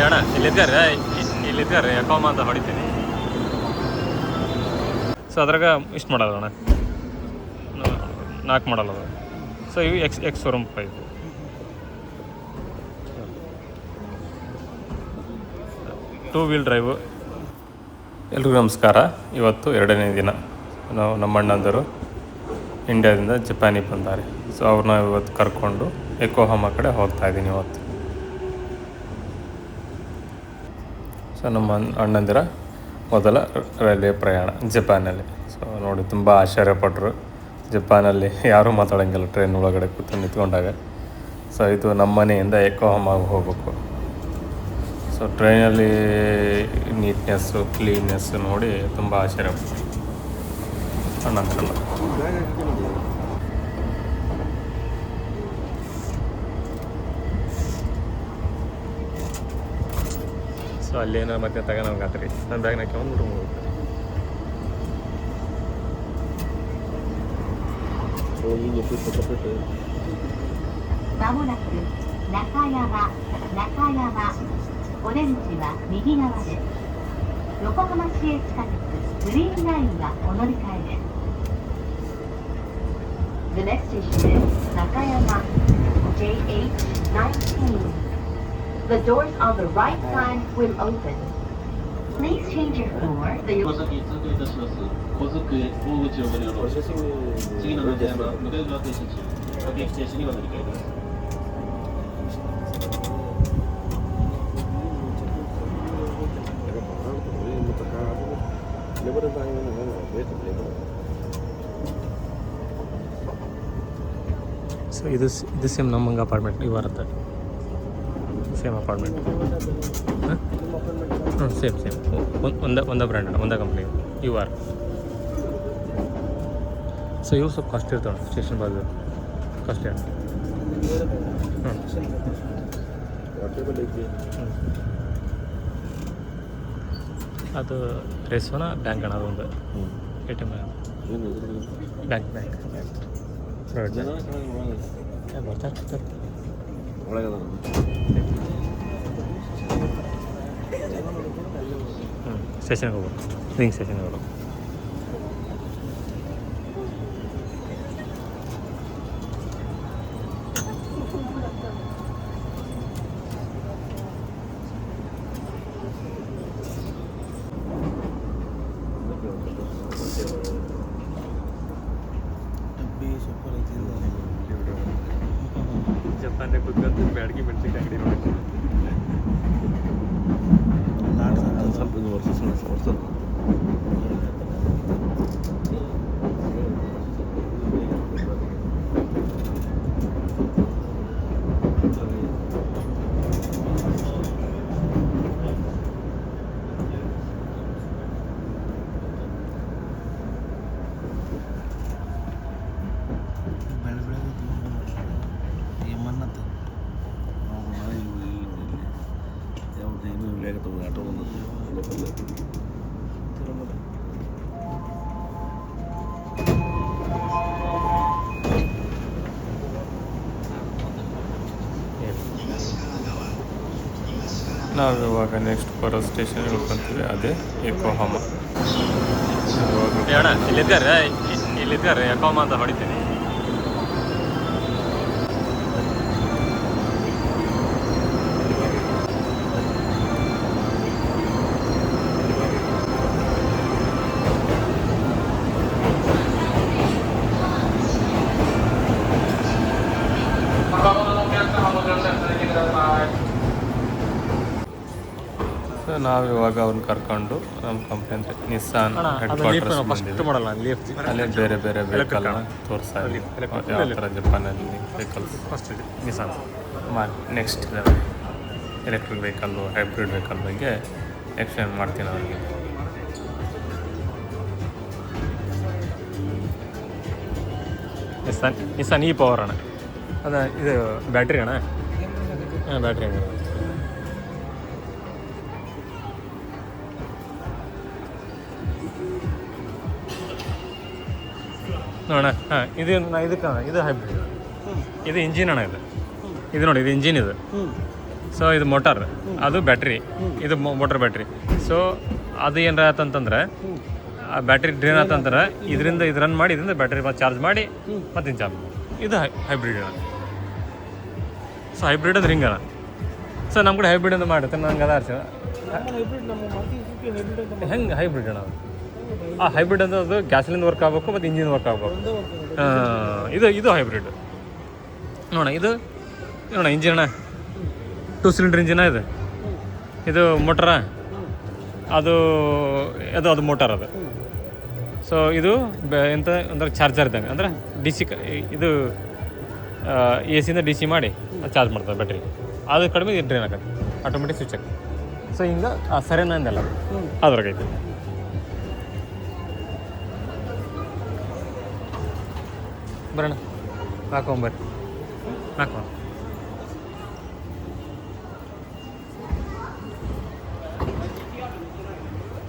ಅಣ್ಣ ಇಲ್ಲಿದ್ದಾರೆ ಇಲ್ಲಿದ್ದಾರೆ ಯಾಕೋಮ ಅಂತ ಹೊಡಿತೀನಿ ಸೊ ಅದ್ರಾಗ ಇಷ್ಟು ಮಾಡಲ್ಲ ಅಣ್ಣ ನಾಲ್ಕು ಮಾಡಲ್ಲ ಅದು ಸೊ ಇವು ex ex showroom pipe two wheel drive ಎಲ್ರಿಗೂ ನಮಸ್ಕಾರ. ಇವತ್ತು ಎರಡನೇ ದಿನ. ನಾವು ನಮ್ಮ ಇಂಡಿಯಾದಿಂದ ಜಪಾನಿಗೆ ಬಂದಾರೆ. ಸೊ ಅವ್ರನ್ನ ಇವತ್ತು ಕರ್ಕೊಂಡು ಎಕೋಹಾಮ ಕಡೆ ಹೋಗ್ತಾ ಇದ್ದೀನಿ ಇವತ್ತು. ಸೊ ನಮ್ಮ ಅಣ್ಣ- ಅಣ್ಣಂದಿರ ಮೊದಲ ರೈಲ್ವೆ ಪ್ರಯಾಣ ಜಪಾನಲ್ಲಿ. ಸೊ ನೋಡಿ ತುಂಬ ಆಶ್ಚರ್ಯಪಟ್ಟರು ಜಪಾನಲ್ಲಿ ಯಾರೂ ಮಾತಾಡೋಂಗಿಲ್ಲ ಟ್ರೈನ್ ಒಳಗಡೆ ಕೂತು ನಿಂತ್ಕೊಂಡಾಗ. ಸೊ ಇದು ನಮ್ಮ ಮನೆಯಿಂದ ಎಕೋಹಾಮಾಗಿ ಹೋಗ್ಬೇಕು. ಸೊ ಟ್ರೈನಲ್ಲಿ ನೀಟ್ನೆಸ್ಸು ಕ್ಲೀನ್ನೆಸ್ಸು ನೋಡಿ ತುಂಬ ಆಶ್ಚರ್ಯಪಟ್ಟರು ಅಣ್ಣಂದಿರಲ್ಲ. ಸೊ ಅಲ್ಲೇನೋ ಮತ್ತೆ ತಗೋಣಾಗತ್ರಿ ನನ್ನ ಬ್ಯಾಗ್ನಾಗ ಹಾಕ್ಯಂಡು ಹೋಗ್ಬೇಕು そういうのプッとかプッとまもなく中山中山お出口は右側です横浜市営地下鉄グリーンラインはお乗り換えです The next station is 中山 JH19 The doors on the right side will open Please change your floor the 川崎通過いたします。小机大口をご利用の写真次の中山向かい側停車中、各駅停止にお乗り換えです。 labour ಅಂತ ಬೇಕು ಲೆಬರ್ ಸೊ ಇದು ಸ್- ಇದು ಸೇಮ್ ನಮ್ಮಂಗೆ ಅಪಾರ್ಟ್ಮೆಂಟ್ ಇವು ಬರುತ್ತೆ ಸೇಮ್ ಅಪಾರ್ಟ್ಮೆಂಟ್. ಹ್ಞೂ ಸೇಮ್ ಸೇಮ್. ಒಂದು ಒಂದೇ ಒಂದೇ ಬ್ರ್ಯಾಂಡ್ ಒಂದೇ ಕಂಪ್ನಿ ಯು ಆರ್ ಸೊ ಇವು ಸ್ವಲ್ಪ ಕಾಸ್ಟ್ ಇರ್ತಾವೆ ಸ್ಟೇಷನ್ ಬಾಜು. ಕಾಸ್ಟ್ ಹ್ಞೂ ಅದು ರೇಸೋನ ಬ್ಯಾಂಕ್ ಅಣ್ಣ ಅದೊಂದು A T M bank bank private ಒಳಗೆ ಬರ್ತಾರೆ ಬರ್ತಾರೆ. ಒಳಗದ ಹ್ಞೂ ಸ್ಟೇಷನ್ಗೆ ಹೋಗ್ಬೇಕು ರಿಂಗ್ ಸ್ಟೇಷನ್ಗೆ ಹೋಗ್ಬೇಕು ಜಪಾನ್ಗೆ ಕುತ್ಕೊಂಡು ಬ್ಯಾಡಗಿ ಮೆಣಸಿನ್ಕಾಯಿ ಅಂಗಡಿ ನೋಡಿ ಸ್ವಲ್ಪ ಇದು ವರ್ಷ ಸಣ್ಣ ವರ್ಷ ಬೆಳೆ ಬೆಳೆ ಏಮನ್ನತ್ತ ಯಾವ್ದು ಏನು ಇಳಿಯಾಗತ್ತವ ಆಟೋ ಬಂದದ್ದು ಲೋಕಲ್ ನಾವು ಇವಾಗ ನೆಕ್ಸ್ಟ್ ಬರೋ ಸ್ಟೇಷನ್ ಉಳ್ಕೊಂತೀವಿ ಅದೇ ಎಕೋಹಾಮ ಇಲ್ಲಿದ್ದಾರೆ? ಎಕೋಹಾಮ ಅಂತ ಹೊಡಿತೀನಿ. ನಾವು ಇವಾಗ ಅವ್ರನ್ನ ಕರ್ಕೊಂಡು ನಮ್ಮ ಕಂಪ್ನಿ ಅಂದ್ರೆ ನಿಸ್ಸಾನ್ ಹೆಡ್ ಕ್ವಾರ್ಟರ್ಸ್ ಅಲ್ಲಿ ಮಾಡಲ್ಲ ಲಿಫ್ಟ್ ಅಲ್ಲೇ ಬೇರೆ ಬೇರೆ ವೆಹಿಕಲ್ ತೋರಿಸ್ತಾ ಇದ್ವಿ ಜಪಾನ್ ಥರ ಜಪಾನಲ್ಲಿ ವೆಹಿಕಲ್ಸ್ ಫಸ್ಟ್ ಇದೆ. ನಿಸಾನ್ ಮಾ next electric vehicle hybrid vehicle ಬಗ್ಗೆ ಎಕ್ಸ್ಪ್ಲೇನ್ ಮಾಡ್ತೀನಿ ಅವರಿಗೆ. ನಿಸ್ಸಾನ್ ನಿಸ್ಸಾನ್ ಈ ಪವರ್ ಅಣ್ಣ. ಅದ ಇದು ಬ್ಯಾಟ್ರಿ ಅಣ್ಣ. ಹಾಂ ಬ್ಯಾಟ್ರಿ ಅಣ್ಣ. ನೋಡೋಣ. ಹಾಂ ಇದು ಇದಕ್ಕೆ ಇದು ಹೈಬ್ರಿಡ್ ಇದು ಇಂಜಿನ್ ಅಣ್ಣ ಇದು. ಇದು ನೋಡಿ ಇದು ಇಂಜಿನ್ ಇದು. ಸೊ ಇದು ಮೋಟಾರ್ ಅದು ಬ್ಯಾಟ್ರಿ ಇದು ಮೋಟರ್ ಬ್ಯಾಟ್ರಿ ಸೊ ಅದು ಏನಾರ ಆತಂತಂದ್ರೆ ಆ ಬ್ಯಾಟ್ರಿ ಡ್ರೈನ್ ಆತಂದ್ರೆ ಇದರಿಂದ ಇದು ರನ್ ಮಾಡಿ ಇದರಿಂದ ಬ್ಯಾಟ್ರಿ ಮತ್ತೆ ಚಾರ್ಜ್ ಮಾಡಿ ಮತ್ತೆ ಚಾರ್ಜ್ ಇದು ಹೈಬ್ರಿಡ್ ಸೊ ಹೈಬ್ರಿಡ್ ಅಂದ್ರೆ ಹಿಂಗಣ ಸೊ ನಮ್ಮ ಕಡೆ ಹೈಬ್ರಿಡ್ ಅಂತ ಮಾಡುತ್ತೆ ನಂಗೆ ಅದ ಹೆಂಗೆ ಹೈಬ್ರಿಡ್ ಅಣ್ಣ? ಆ ಹೈಬ್ರಿಡ್ ಅಂದ್ರೆ ಅದು ಗ್ಯಾಸ್ಲಿಂದ ವರ್ಕ್ ಆಗಬೇಕು ಮತ್ತು ಇಂಜಿನ್ ವರ್ಕ್ ಆಗಬೇಕು. ಇದು ಇದು ಹೈಬ್ರಿಡ್ ನೋಡೋಣ ಇದು ನೋಡೋಣ ಇಂಜಿನ್ ಅಣ್ಣ ಟೂ ಸಿಲಿಂಡರ್ ಇಂಜಿನ ಇದು. ಇದು ಮೋಟರ ಅದು ಅದು ಅದು ಮೋಟಾರ್ ಅದು. ಸೊ ಇದು ಬೆ- ಎಂತ ಅಂದ್ರೆ ಚಾರ್ಜರ್ ಇದ್ದಂಗೆ ಅಂದ್ರೆ ಡಿ ಸಿ ಇದು ಎ ಸಿಯಿಂದ ಡಿ ಸಿ ಮಾಡಿ ಚಾರ್ಜ್ ಮಾಡ್ತಾರೆ ಬ್ಯಾಟ್ರಿ ಅದು ಕಡಿಮೆ ಡ್ರೈನ್ ಆಗತ್ತೆ ಆಟೋಮೆಟಿಕ್ ಸ್ವಿಚ್ ಆಗುತ್ತೆ ಸೊ ಹಿಂಗೆ ಸರಿನಾ ಅಂದಲ್ಲ? ಅದ್ರಾಗೈತೆ. ಬರೋಣ. ಹಾಕೊಂಬರ್ರಿ ಹಾಕೋಣ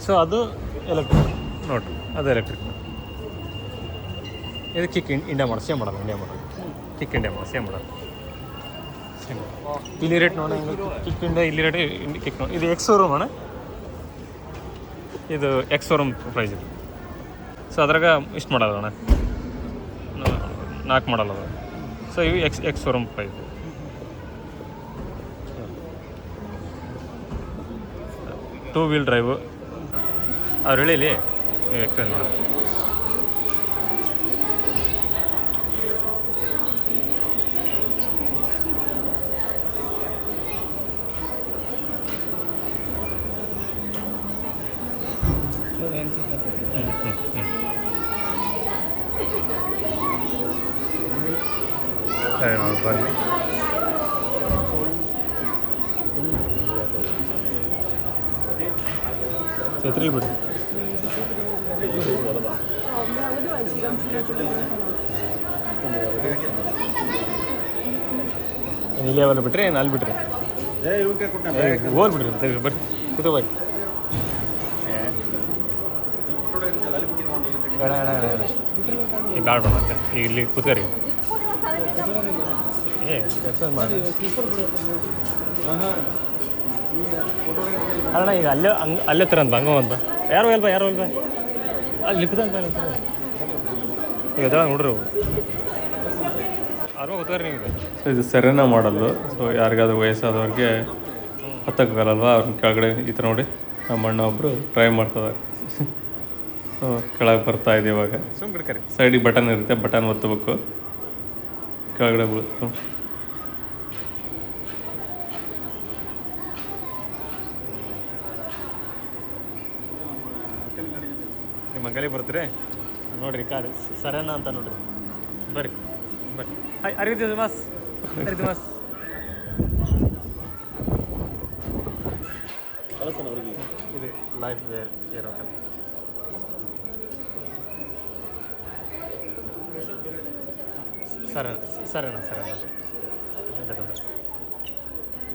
ಸೊ ಅದು ಎಲೆಕ್ಟ್ರಿಕ್ ನೋಡ್ರಿ ಅದು ಎಲೆಕ್ಟ್ರಿಕ್ ಇದು ಕಿಕ್ ಇಂಡಿಯಾ ಮಾಡೋದು ಸೇಮ್ ಮಾಡೋದು ಇಂಡಿಯಾ ಮಾಡೋದು ಕಿಕ್ ಇಂಡಿಯಾ ಮಾಡೋದು ಸೇಮ್ ಮಾಡೋದು ಸೇಮ್ ಇಲ್ಲಿ ರೇಟ್ ನೋಡೋಣ ಕಿಕ್ ಇಂಡಿಯಾ ಇಲ್ಲಿ ರೇಟ್ ಕಿಕ್ ನೋಡಿ ಇದು ಎಕ್ಸ್ ಶೋರೂಮ್ ಅಣ್ಣ. ಇದು ಎಕ್ಸ್ ರೂಮ್ ಪ್ರೈಸ್ ಇದು. ಸೊ ಅದ್ರಾಗ ಇಷ್ಟು ಮಾಡೋದು ಅಣ್ಣ. ನಾಲ್ಕು ಮಾಡಲ್ಲ ಅದು ಸೊ ಇವು ex ex showroom price two wheel drive ಅವ್ರು ಹೇಳಿಲಿ ನೀವು ಎಕ್ಸ್ಪ್ಲೇನ್ ಮಾಡಿ ಸರಿ ನೋಡಿ ಬನ್ನಿ. ಛತ್ರಿ ಬಿಡಿ. ಇಲ್ಲಿಯವರು ಯಾವಲ್ಲ ಬಿಟ್ರಿ ಏನು ಅಲ್ಲಿ ಬಿಟ್ರಿ. ಏ ಇವಕ್ಕೆ ಕೊಟ್ಟ ಹೋಲ್ ಬಿಡ್ರಿ ತೆಗ್ದು ಬರ್ರಿ. ಕೂತ ಬಾಯ್. ಬೇಡ ಬೇಡ ಬೇಡ ಈಗ ಬ್ಯಾಡ ಬೇಡ ಮತ್ತೆ. ಈಗ ಇಲ್ಲಿ ಕೂತ್ಕರಿ ಅಣ್ಣ ಈಗ ಅಲ್ಲೇ ಹಂಗೆ ಅಲ್ಲೇ ತರ ಅಂತ ಹಂಗ ಅಂತ. ಯಾರು ಎಲ್ಬ ಯಾರು ಎಲ್ಬ ಅಲ್ಲಿ ಲಿಪ್ದಂತ ಈಗ ಅದೆಲ್ಲ ನೋಡ್ರಿ ಅರ್ವ ಗೊತ್ತಾರ ನಿಮಗೆ ಸೊ ಇದು ಸೆರೆನ ಮಾಡಲ್ಲು. ಸೊ ಯಾರಿಗಾದ್ರೂ ವಯಸ್ಸಾದವ್ರಿಗೆ ಹತ್ತಕ್ಕಾಗಲ್ವಾ ಅವ್ರನ್ನ ಕೆಳಗಡೆ ಈ ಥರ ನೋಡಿ. ನಮ್ಮ ಅಣ್ಣ ಒಬ್ಬರು ಟ್ರೈ ಮಾಡ್ತಿದ್ದಾರೆ. ಸೊ ಕೆಳಗೆ ಬರ್ತಾ ಇದೆ ಇವಾಗ. ಸೈಡಿಗೆ ಬಟನ್ ಇರುತ್ತೆ ಬಟನ್ ಒತ್ತಬೇಕು. ಕೆಳಗಡೆ ಬೀಳುತ್ತೆ. ನಿಮ್ಮ ಅಂಗಲಿ ಬರ್ತೀರಿ? ನೋಡ್ರಿ ಕಾರ್ ಸರೇನ ಅಂತ ನೋಡ್ರಿ. ಬರ್ರಿ ಬರ್ರಿ. ಹಾಯ್ ಮಾಸ್ ದಿಮಾಸ್ ಅರಿ ದಿಮಾಸ್ ಕಳಿಸ್ತಾನೆ ಅವ್ರಿಗೆ ಇದು ಲೈಫ್ ವೇರ್ ಇರೋ ಸರ ಸರಿ ಸರಿನಾ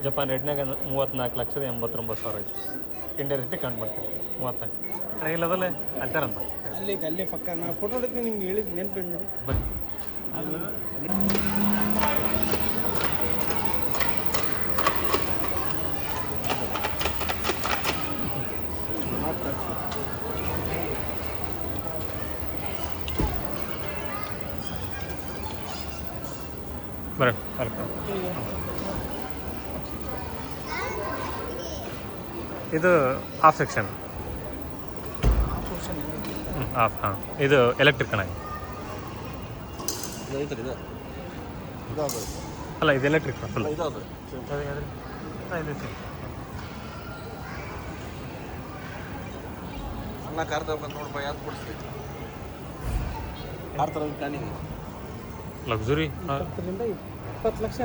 ಜಪಾನ್ ರೇಟ್ನಾಗ ಮೂವತ್ತ್ನಾಲ್ಕು ಲಕ್ಷದ ಎಂಬತ್ತೊಂಬತ್ತು ಸಾವಿರ ಐತಿ. ಇಂಡಿಯಾ ರೇಟಿಗೆ ಕಂಡು ಮಾಡ್ತೀವಿ. ಮೂವತ್ತ್ನಾಲ್ಕು. ಅಣ್ಣ ಇಲ್ಲದಲ್ಲೇ ಅಲ್ತಾರಂತ ಅಲ್ಲಿ ಅಲ್ಲೇ ಪಕ್ಕ. ನಾ ಫೋಟೋ ಹೊಡಿತೀನಿ ನಿಮ್ಗೆ ಹೇಳಿದ್ ನೆನ್ಪು ಬನ್ನಿ. ಅಲ್ಲಿ ಇದು ಹಾಫ್ ಸೆಕ್ಷನ್ ಹಾಫ್ ಹಾಂ. ಇದು ಎಲೆಕ್ಟ್ರಿಕ್ ಇದಾದ ಅಲ್ಲ, ಇದು ಎಲೆಕ್ಟ್ರಿಕ್ ಫುಲ್ ಅಣ್ಣ ಕಾರ್ ತಗೊಂಡ್ ನೋಡಪ್ಪ ಯಾವ್ದು ಕೊಡಿಸ್ತಿ ಕಾರ್ ತರ ಕಾಣಿಗೆ ಲಕ್ಸುರಿ ಹತ್ತರಿಂದ ಇಪ್ಪತ್ತು ಲಕ್ಷ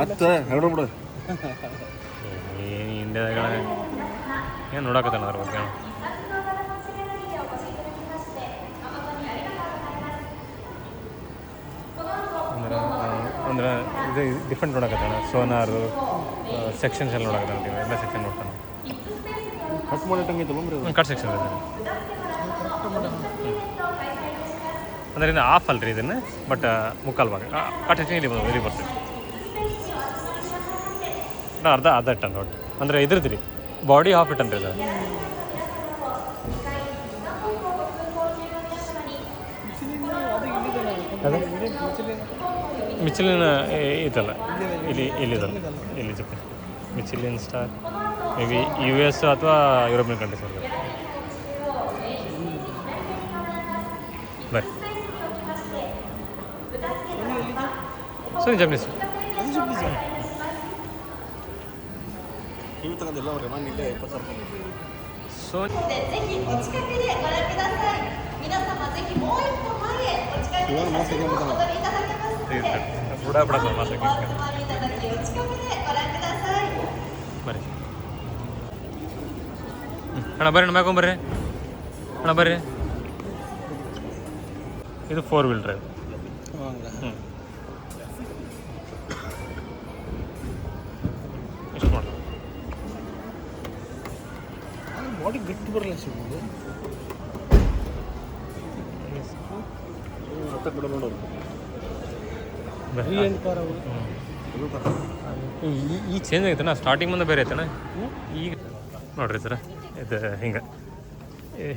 ಹತ್ತ ಬಿಡು. ಏನು ಇಂಡಿಯಾದಾಗ ಏನು ನೋಡಕತ್ತಾನ ಅದ್ರ ಬಗ್ಗೆ? ಅಂದ್ರೆ ಅಂದ್ರೆ ಇದು ಡಿಫ್ರೆಂಟ್ ನೋಡಕತ್ತಾನ ಸೋನಾರು ಸೆಕ್ಷನ್ಸ್ ಎಲ್ಲ ನೋಡಕತ್ತಾನ ನೀವು ಎಲ್ಲ ಸೆಕ್ಷನ್ ನೋಡ್ತಾನೆ. ಕಟ್ ಒಂದು ಕಟ್ ಸೆಕ್ಷನ್ ಇದೆ. ಅಂದ್ರೆ ಇನ್ನು ಆಫ್ ಅಲ್ರಿ ಇದನ್ನು ಬಟ್ ಮುಕ್ಕಾಲು ಭಾಗ ಕಟ್ ಇಲ್ಲಿ ಇಲ್ಲಿ ಒಟ್ಟು ಅರ್ಧ ಅರ್ಧ ಟನ್ ಒಟ್ಟು. ಅಂದರೆ ಇದ್ರದ್ದು ರೀ ಬಾಡಿ ಹಾಫ್ ಟನ್ ರೀ ಇದು ಮಿಚಿಲಿನ ಇದಲ್ಲ. ಇಲ್ಲಿ, ಇಲ್ಲಿದಲ್ಲ. ಇಲ್ಲಿ Japan Michelin star maybe U S ಅಥವಾ European countries ರೂಪಾಯಿ ಸೊ ぜひお近くでご覧ください皆様ぜひもう一歩前へお近づきくださいお戻りいただけますので ಬುಡ ಬುಡ ಮಾಸಕ್ಕೆお集まりいただきお近くでご覧ください ಬರ್ರಿ ಅಣ್ಣ ಬರ್ರಿ ಅಣ್ಣ ಮ್ಯಾಕೊಂಬರ್ರಿ ಅಣ್ಣ ಬರ್ರಿ ಇದು ಫೋರ್ ವೀಲ್ ಡ್ರೈವ್ ಹ್ಞೂ Body ಗಟ್ಟಿ ಬರಲ್ಲ ಸಿಗೋದು ಈ ಈ ಚೇಂಜ್ ಆಗೈತನ ಸ್ಟಾರ್ಟಿಂಗ್ ಮುಂದೆ ಬೇರೆ ಐತನ ಈಗ ನೋಡ್ರಿ ಸರ ಇದು ಹಿಂಗೆ.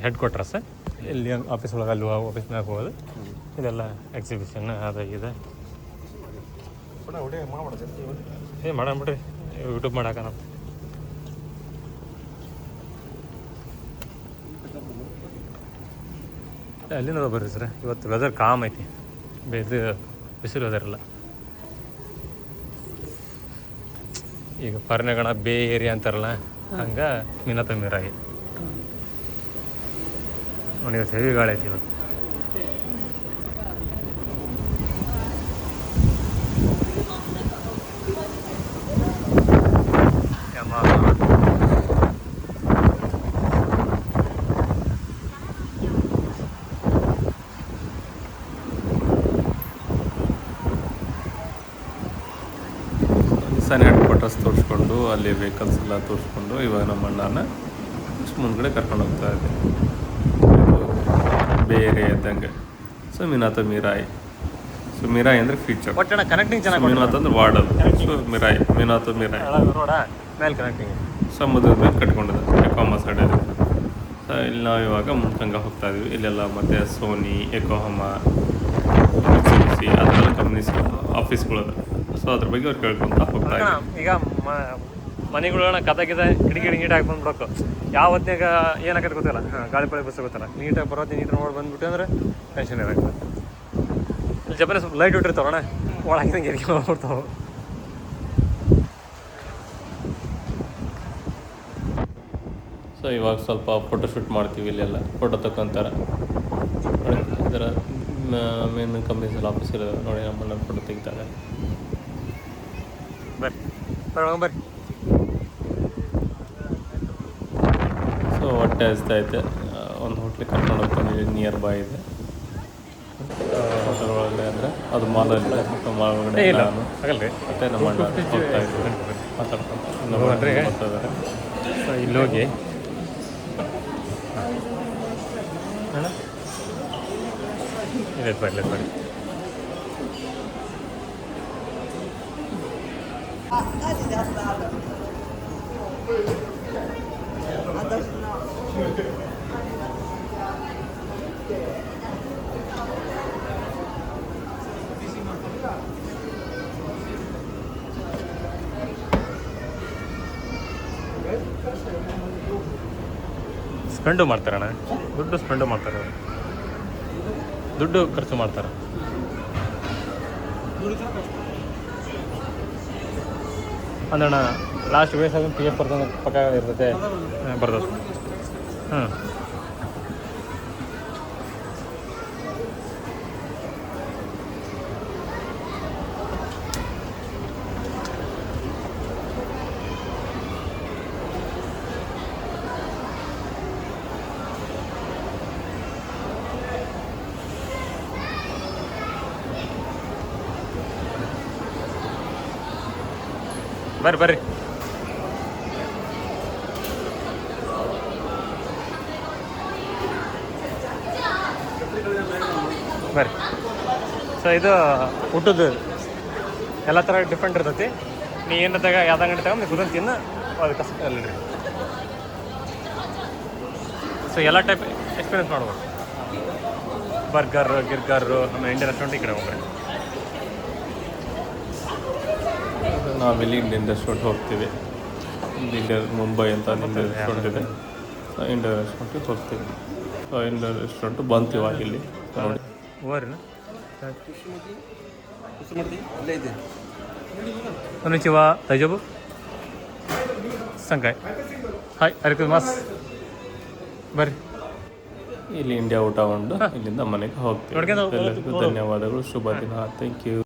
ಹೆಡ್ ಕ್ವಾರ್ಟರ್ಸ್ ಇಲ್ಲಿ ಆಫೀಸ್ ಒಳಗೆ ಅಲ್ಲಿ ಆಫೀಸ್ನಾಗ ಹೋಗೋದು. ಇದೆಲ್ಲ ಎಕ್ಸಿಬಿಷನ್ ಅದು ಇದೆ. ಏ ಮಾಡೋಣ ಬಿಡ್ರಿ. ಯೂಟ್ಯೂಬ್ ಮಾಡಾಕ ನಾವು. ಅಲ್ಲಿಂದ ಬರ್ರಿ ಸರ್? ಇವತ್ತು ವೆದರ್ ಕಾಮ್ ಐತಿ. ಬೇಸಿ ಬಿಸಿಲು ವೆದರ್ ಇಲ್ಲ ಈಗ ಪರ್ಣಗಣ ಬೇ ಏರಿಯಾ ಅಂತಾರಲ್ಲ, ಹಂಗೆ ಮಿನತ ಮೀರಾಗಿ ನೋಡಿ, ಇವತ್ತು ಹೆವಿ ಗಾಳಿ ಐತಿ ಇವತ್ತು ಯಮ್ಮ ನಿಸಾನ್ ಹೆಡ್ ಕ್ವಾರ್ಟರ್ಸ್ ತೋರಿಸ್ಕೊಂಡು ಅಲ್ಲಿ ವೆಹಿಕಲ್ಸ್ ಎಲ್ಲ ತೋರಿಸ್ಕೊಂಡು ಇವಾಗ ನಮ್ಮ ಅಣ್ಣನ ನೆಕ್ಸ್ಟ್ ಮುಂದ್ಗಡೆ ಕರ್ಕೊಂಡು ಹೋಗ್ತಾ ಇದ್ದೆ. ಬೇರೆ ಇದ್ದಂಗೆ ಸೊ ಮೀನಾಥ ಮೀರಾಯಿ. ಸೊ ಮೀರಾಯಿ ಅಂದರೆ ಫೀಚರ್ ಮೀನಾಥ ಕನೆಕ್ಟಿಂಗ್ ಚೆನ್ನಾಗಿ ಅಂದ್ರೆ ವಾರ್ಡ್ ಸೊ ಮಿರಾಯಿ ಮೀನಾಥ ಮೀರಾಯಿ. ಮೇಲೆ ಕನೆಕ್ಟಿಂಗ್ ಸಮುದ್ರದ ಮೇಲೆ ಕಟ್ಕೊಂಡಿದೆ ಎಕೋಮ ಸೈಡ್ ಸೊ ಇಲ್ಲಿ ನಾವು ಇವಾಗ ಮುಂದಂಗೆ ಹೋಗ್ತಾ ಇದೀವಿ. ಇಲ್ಲೆಲ್ಲ ಮತ್ತೆ ಸೋನಿ ಎಕೋಹಮ ಅದೆಲ್ಲ ಕಂಪ್ನೀಸ್ ಆಫೀಸ್ಗಳು ಅದ ಸೊ ಅದ್ರ ಬಗ್ಗೆ ಅವ್ರು ಕೇಳ್ಕೊಂತ ಹೋಗ್ತಾ ಇದ್ದಾರೆ. ಈಗ ಮನೆಗಳನ್ನ ಕದಾಗಿದ ಕಿಟಕಿ ನೀಟ್ ಹಾಕಿ ಬಂದ್ಬಿಡೋಕು. ಯಾವ ಹೊತ್ತಿನಾಗ ಏನಾಗತ್ತೆ ಗೊತ್ತಿಲ್ಲ? ಹಾಂ ಗಾಳಿ ಪಾಳಿ ಬಸ್ ಗೊತ್ತಿಲ್ಲ. ನೀಟಾಗಿ ಬರೋದು ನೀಟಾಗಿ ನೋಡಿ ಬಂದ್ಬಿಟ್ಟು ಅಂದ್ರೆ ಟೆನ್ಷನ್ ಇರೋಲ್ಲ ಇಲ್ಲಿ ಸ್ವಲ್ಪ ಲೈಟ್ ಇಟ್ಟಿರ್ತಾವಣ್ಣ ಒಳಗಿದಂಗೆ ಎರಿಗೆ ಹೋಗ್ಬಿಡ್ತಾವೆ ಸೊ ಇವಾಗ ಸ್ವಲ್ಪ ಫೋಟೋ ಶೂಟ್ ಮಾಡ್ತೀವಿ ಇಲ್ಲೆಲ್ಲ. ಫೋಟೋ ತಗೊಂತಾರೆ ಇದರ ಮೇನ್ ಮೇನ್ ಕಂಪ್ನೀಸ್ ಎಲ್ಲ ಆಫೀಸ್ ಇರೋದು ನೋಡಿ ನಮ್ಮನ್ನ ಫೋಟೋ ತೆಗಿತಾರೆ. ಬರ್ರಿ. ಬರ್ರಿ ಬರ್ರಿ. ಸೊ ಹೊಟ್ಟೆ ಹಸ್ತಾ ಐತೆ. ಒಂದು ಹೋಟ್ಲಿಗೆ ಕರ್ಕೊಂಡು ಹೋಗ್ತೀನಿ ನಿಯರ್ ಬೈ ಇದೆ. ಹೋಟೆಲ್ ಒಳಗಡೆ ಅಂದರೆ ಅದು ಮಾಲಲ್ಲಿ ಮಾಲ್ ಒಳಗಡೆ ಇಲ್ಲ. ಆಗಲ್ಲ ರೀ ಮತ್ತೆ ನಮ್ಮ ಅಣ್ಣ ಹೋಗ್ತಾ ಇದ್ವಿ ಮಾತಾಡ್ಕೊಂಡು ನಮ್ಮ ಅಣ್ಣ ಇದ್ದಾರೆ. ಸೊ ಇಲ್ಲಿ ಹೋಗಿ. ಇಲ್ಲ ಬರ್ಲಿ ಬರ್ರಿ ಸ್ಪೆಂಡು ಮಾಡ್ತಾರಣ್ಣ ದುಡ್ಡು ಸ್ಪೆಂಡು ಮಾಡ್ತಾರೆ. ದುಡ್ಡು ಖರ್ಚು ಮಾಡ್ತಾರೆ ಅಂದಣ್ಣ ಲಾಸ್ಟ್ ವಯಸ್ಸಾಗ ಪಿ ಎಫ್ ಬರ್ತದೆ ಪಕ್ಕ ಇರ್ತದೆ ಬರ್ತದೆ. ಹಾಂ ಬರ್ರಿ ಬರ್ರಿ. ಬರ್ರಿ. ಸೊ ಇದು ಊಟದ್ದು ಎಲ್ಲ ಥರ ಡಿಫ್ರೆಂಟ್ ಇರ್ತೈತಿ. ನೀ ಯಾವ್ದು ಅಂಗಡಿ ತಗೊಂಡು ಕುದಂತ ತಿನ್ನ, ಅದು ಕಸ ರೀ ಸೊ ಎಲ್ಲ ಟೈಪ್ ಎಕ್ಸ್ಪೀರಿಯನ್ಸ್ ಮಾಡ್ಬೋದು. ಬರ್ಗರ್ ಗಿರ್ಗರ್ ಆಮೇಲೆ ಇಂಡಿಯನ್ ರೆಸ್ಟೋರೆಂಟ್ ಈ ಕಡೆ ಹೋಗ್ರೆ ನಾವಿಲ್ಲಿ ಇಂಡಿಯನ್ ರೆಸ್ಟೋರೆಂಟ್ ಹೋಗ್ತೀವಿ. ಇಲ್ಲಿ ಇಂಡಿಯನ್ ಮುಂಬೈ ಅಂತ ಇಂಡಿಯನ್ ರೆಸ್ಟೋರೆಂಟ್ ಇದೆ. ಸೊ ಇಂಡಿಯನ್ ರೆಸ್ಟೋರೆಂಟಿಗೆ ಹೋಗ್ತೀವಿ. ಸೊ ಇಂಡಿಯನ್ ರೆಸ್ಟೋರೆಂಟ್ ಬಂತು ಇವಾಗ ಇಲ್ಲಿ. ನೋಡಿ. ಓರಿನ ತೈಜಬು? ಸಂಕಾಯ್. ಹಾಯ್ ಅರಿಕು ಮಾಸ್ ಬರ್ರಿ. ಇಲ್ಲಿ ಇಂಡಿಯಾ ಊಟ ಉಂಡು ಇಲ್ಲಿಂದ ಮನೆಗೆ ಹೋಗ್ತೀವಿ. ಧನ್ಯವಾದಗಳು. ಶುಭ ದಿನ. Thank you